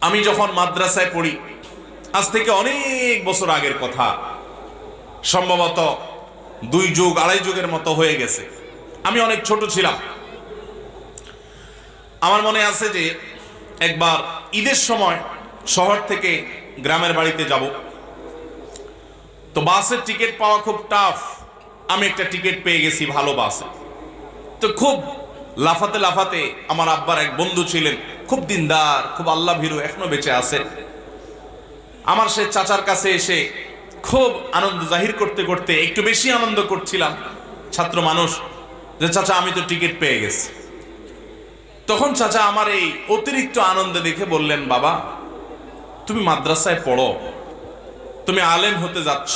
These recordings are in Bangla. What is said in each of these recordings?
আমি যখন মাদ্রাসায় পড়ি, আজ থেকে অনেক বছর আগের কথা। সম্ভবত দুই যুগ, আড়াই যুগের মতো হয়ে গেছে। আমি অনেক ছোট ছিলাম। আমার মনে আছে যে একবার ঈদের সময় শহর থেকে গ্রামের বাড়িতে যাব। তো বাসের টিকিট পাওয়া খুব টাফ আমি একটা টিকিট পেয়ে গেছি ভালো বাসে। তো খুব লাফাতে লাফাতে আমার আব্বার এক বন্ধু ছিলেন। খুব দিনদার, খুব আল্লাহ ভীরু, এখনও বেঁচে আছে। আমার সে চাচার কাছে এসে খুব আনন্দ জাহির করতে করতে একটু বেশি আনন্দ করছিলাম। ছাত্র মানুষ, যে চাচা, আমি তো টিকিট পেয়ে গেছি। তখন চাচা আমার এই অতিরিক্ত আনন্দ দেখে বললেন, বাবা, তুমি মাদ্রাসায় পড়ো, তুমি আলেম হতে যাচ্ছ।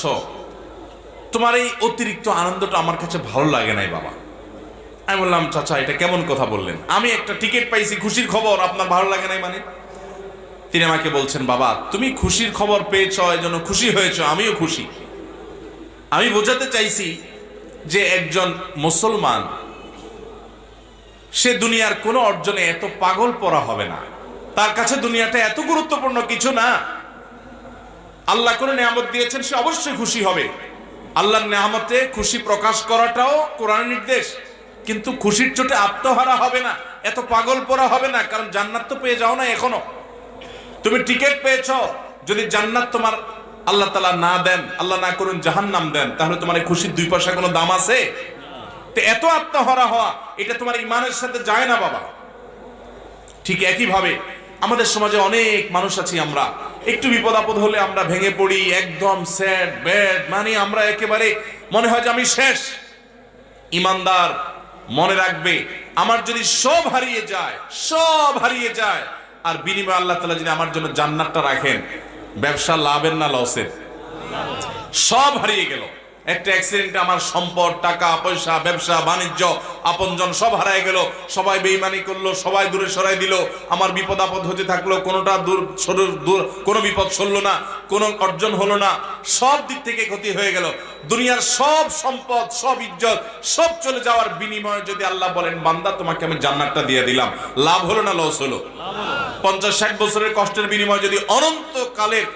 তোমার এই অতিরিক্ত আনন্দটা আমার কাছে ভালো লাগে নাই, বাবা। আমি বললাম, চাচা, এটা কেমন কথা বললেন? আমি একটা টিকিট পাইছি, খুশির খবর। আপনার ভালো লাগে নাই মানে? তিনি আমাকে বলছেন, বাবা, তুমি খুশির খবর পেয়েছ, এজন্য খুশি হয়েছ, আমিও খুশি। আমি বোঝাতে চাইছি যে একজন মুসলমান, সে দুনিয়ার কোনো অর্জনে এত পাগল পড়া হবে না। তার কাছে দুনিয়াটা এত গুরুত্বপূর্ণ কিছু না। আল্লাহ কোনো নিয়ামত দিয়েছেন, সে অবশ্যই খুশি হবে। আল্লাহর নিয়ামতে খুশি প্রকাশ করাটাও কোরআন নির্দেশ। কিন্তু খুশির চোটে আত্মহারা হবে না। এত পাগল পড়া হবে না, কারণ জান্নাত তো পেয়ে যাও না এখনও। তুমি টিকিট পেয়েছ, যদি জান্নাত তোমার আল্লাহ তালা না দেন, আল্লাহ না করুন জাহান্নাম দেন, তাহলে তোমার এই খুশির দুই পয়সা কোনো দাম আছে? তো এত আত্মহারা হওয়া, এটা তোমার ইমানের সাথে যায় না বাবা। ঠিক একইভাবে আমাদের সমাজে অনেক মানুষ আছি আমরা। একটু বিপদ আপদ হলে আমরা ভেঙে পড়ি, একদম স্যাড ব্যাড মানে আমরা একেবারে মনে হয় যে আমি শেষ। ইমানদার মনে রাখবে, আমার যদি সব হারিয়ে যায়, সব হারিয়ে যায়, আর বিনিময় আল্লাহ তালা যদি আমার জন্য জান্নাতটা রাখেন, ব্যবসা লাভের না লসের? সব হারিয়ে গেল। একটা অ্যাক্সিডেন্টে আমার সম্পদ, টাকা, পয়সা, ব্যবসা, বাণিজ্য, আপনজন সব হারায় গেল। সবাই বেইমানি করল, সবাই দূরে সরাই দিল। আমার বিপদ আপদ হতে থাকল, কোনোটা দূর সর- দূর, কোনো বিপদ সরলো না, কোনো অর্জন হলো না। সব দিক থেকে ক্ষতি হয়ে গেল। দুনিয়ার সব সম্পদ, সব ইজ্জত, সব চলে যাওয়ার বিনিময়ে যদি আল্লাহ বলেন, বান্দা, তোমাকে আমি জান্নাতটা দিয়ে দিলাম। লাভ হলো না, লস হলো? পঞ্চাশ, ষাট বছরের কষ্টের বিনিময়ে যদি অনন্ত কালের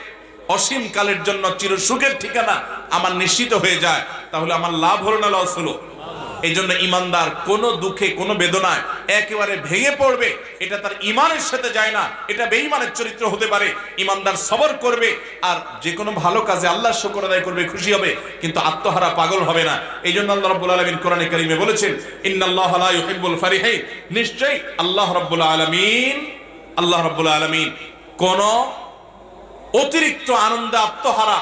অসীম কালের জন্য চির সুখের ঠিকানা আমার নিশ্চিত হয়ে যায়। তাহলে আমার লাভ হলো না লস হলো? এই জন্য ইমানদার কোন দুঃখে, কোনো বেদনায় একেবারে ভেঙে পড়বে, এটা তার ইমানের সাথে যায় না। এটা বেঈমানের চরিত্র হতে পারে। ইমানদার সবর করবে আর যে কোনো ভালো কাজে আল্লাহ শুকর আদায় করবে, খুশি হবে, কিন্তু আত্মহারা পাগল হবে না। এই জন্য আল্লাহ রাব্বুল আলামিন কোরআনে কারিমে বলেছেন, ইন্নাল্লাহ লা ইউহিব্বুল ফারিহিন নিশ্চয়ই আল্লাহ রাব্বুল আলামিন, আল্লাহ রাব্বুল আলামিন কোন অতিরিক্ত আনন্দে আত্মহারা।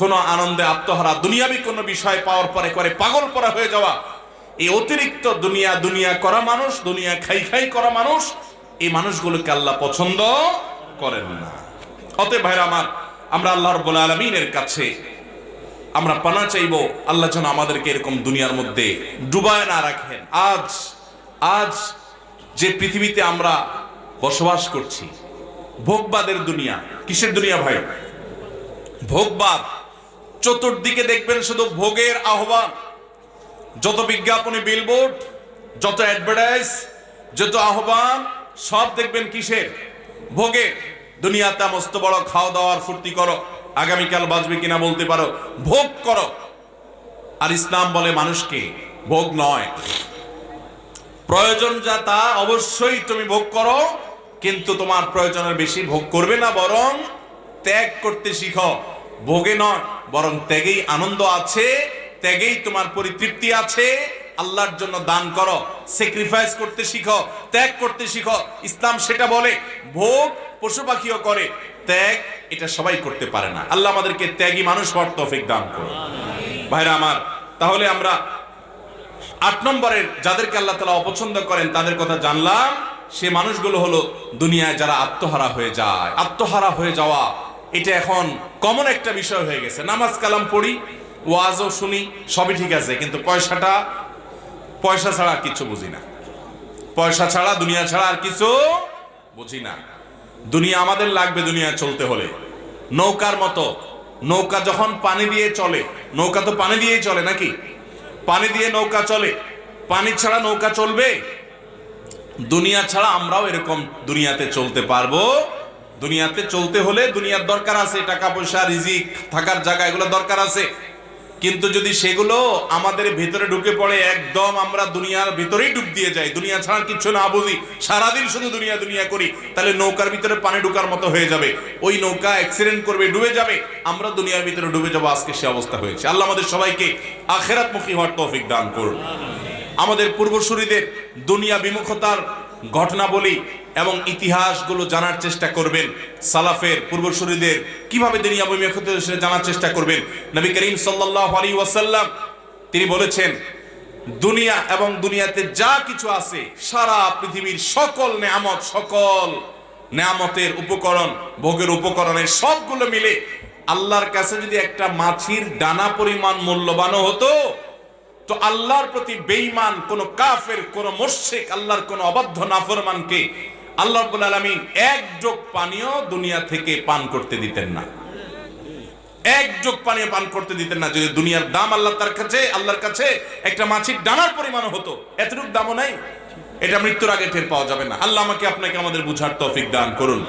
কোন আনন্দে আত্মহারা দুনিয়াবি কোনো বিষয় পাওয়ার পরে করে পাগল পরা হয়ে যাওয়া। এই অতিরিক্ত দুনিয়া দুনিয়া করা মানুষ, দুনিয়া খাই খাই করা মানুষ, এই মানুষগুলোকে আল্লাহ পছন্দ করেন না। অতএব ভাইরা আমার, আমরা আল্লাহ রব্বুল আলমিনের কাছে আমরা পানা চাইব, আল্লাহ যেন আমাদেরকে এরকম দুনিয়ার মধ্যে ডুবায় না রাখেন। আজ আজ যে পৃথিবীতে আমরা বসবাস করছি ভোগবাদের দুনিয়া। কিসের দুনিয়া ভাই? ভোগবাদ। চতুর্দিকে দেখবেন শুধু ভোগের আহ্বান। যত বিজ্ঞাপনী বিলবোর্ড যত অ্যাডভার্টাইজ যত আহ্বান, সব দেখবেন কিসের? ভোগের দুনিয়াতে মস্ত বড় খাওয়া দাওয়ার ফুর্তি করো। আগামীকাল বাঁচবে কিনা বলতে পারো। ভোগ করো। আর ইসলাম বলে মানুষকে ভোগ নয়। প্রয়োজন যা তা অবশ্যই তুমি ভোগ করো। কিন্তু তোমার প্রয়োজনের বেশি ভোগ করবে না, বরং ত্যাগ করতে শিখো। ভোগে নয়, বরং ত্যাগেই আনন্দ আছে, ত্যাগেই তোমার পরিতৃপ্তি আছে। আল্লাহর জন্য দান করো স্যাক্রিফাইস করতে শিখো, ত্যাগ করতে শিখো। ইসলাম সেটা বলে, ভোগ পশু পাখিও করে, ত্যাগ এটা সবাই করতে পারে না। আল্লাহ আমাদেরকে ত্যাগী মানুষ হওয়ার তৌফিক দান করো ভাইরা আমার, তাহলে আমরা আট নম্বরের, যাদেরকে আল্লাহ তালা অপছন্দ করেন, তাদের কথা জানলাম। সে মানুষগুলো হলো দুনিয়ায় যারা আত্মহারা হয়ে যায়। আত্মহারা হয়ে যাওয়া, এটা এখন কমন একটা বিষয় হয়ে গেছে। নামাজ কালাম পড়ি, ওয়াজও শুনি, সবই ঠিক আছে, কিন্তু পয়সাটা, পয়সা ছাড়া আর কিছু বুঝি না। পয়সা ছাড়া, দুনিয়া ছাড়া আর কিছু বুঝি না। দুনিয়া আমাদের লাগবে দুনিয়া চলতে হলে। নৌকার মতো, নৌকা যখন পানি দিয়ে চলে, নৌকা তো পানি দিয়েই চলে নাকি? পানি দিয়ে নৌকা চলে, পানি ছাড়া নৌকা চলবে? দুনিয়া ছাড়া আমরাও এরকম দুনিয়াতে চলতে পারব। দুনিয়াতে চলতে হলে দুনিয়ার দরকার আছে, টাকা পয়সা, রিজিক, থাকার জায়গা, এগুলো দরকার আছে। কিন্তু যদি সেগুলো আমাদের ভিতরে ঢুকে পড়ে, একদম আমরা দুনিয়ার ভিতরেই ডুব দিয়ে যাই। দুনিয়া ছাড়া কিছু না বুঝি, সারাদিন শুধু দুনিয়া দুনিয়া করি, তাহলে নৌকার ভিতরে পানি ঢুকার মতো হয়ে যাবে। ওই নৌকা অ্যাক্সিডেন্ট করবে, ডুবে যাবে। আমরা দুনিয়ার ভিতরে ডুবে যাব, আজকে সে অবস্থা হয়েছে। আল্লাহ আমাদের সবাইকে আখেরাতমুখী হওয়ার তৌফিক দান করুন। আমাদের পূর্বসূরীদের দুনিয়া বিমুখতার ঘটনাবলী এবং ইতিহাসগুলো জানার চেষ্টা করবেন। সালাফের পূর্বসূরীদের কীভাবে দুনিয়া বিমুখতা জানার চেষ্টা করবেন। নবী করিম সাল্লাল্লাহু আলাইহি ওয়াসাল্লাম তিনি বলেছেন, দুনিয়া এবং দুনিয়াতে যা কিছু আছে, সারা পৃথিবীর সকল নেয়ামত, সকল নেয়ামতের উপকরণ, ভোগের উপকরণের সবগুলো মিলে আল্লাহর কাছে যদি একটা মাছির ডানা পরিমাণ মূল্যবানও হতো তো আল্লাহর প্রতি বেঈমান কোন কাফের, কোন মোশেক আল্লাহর কোন অবাধ্য নাফরমানকে আল্লাহ রাব্বুল আলামিন এক যোগ পানীয় দুনিয়া থেকে পান করতে দিতেন না। এক যোগ পানীয় পান করতে দিতেন না। যদি দুনিয়ার দাম আল্লাহ তার কাছে, আল্লাহর কাছে একটা মাছির ডানার পরিমাণ হতো, এতটুকু দামও নাই। এটা মৃত্যুর আগে টের পাওয়া যাবে না। আল্লাহ আমাকে আপনাকে আমাদের বুঝার তৌফিক দান করুন।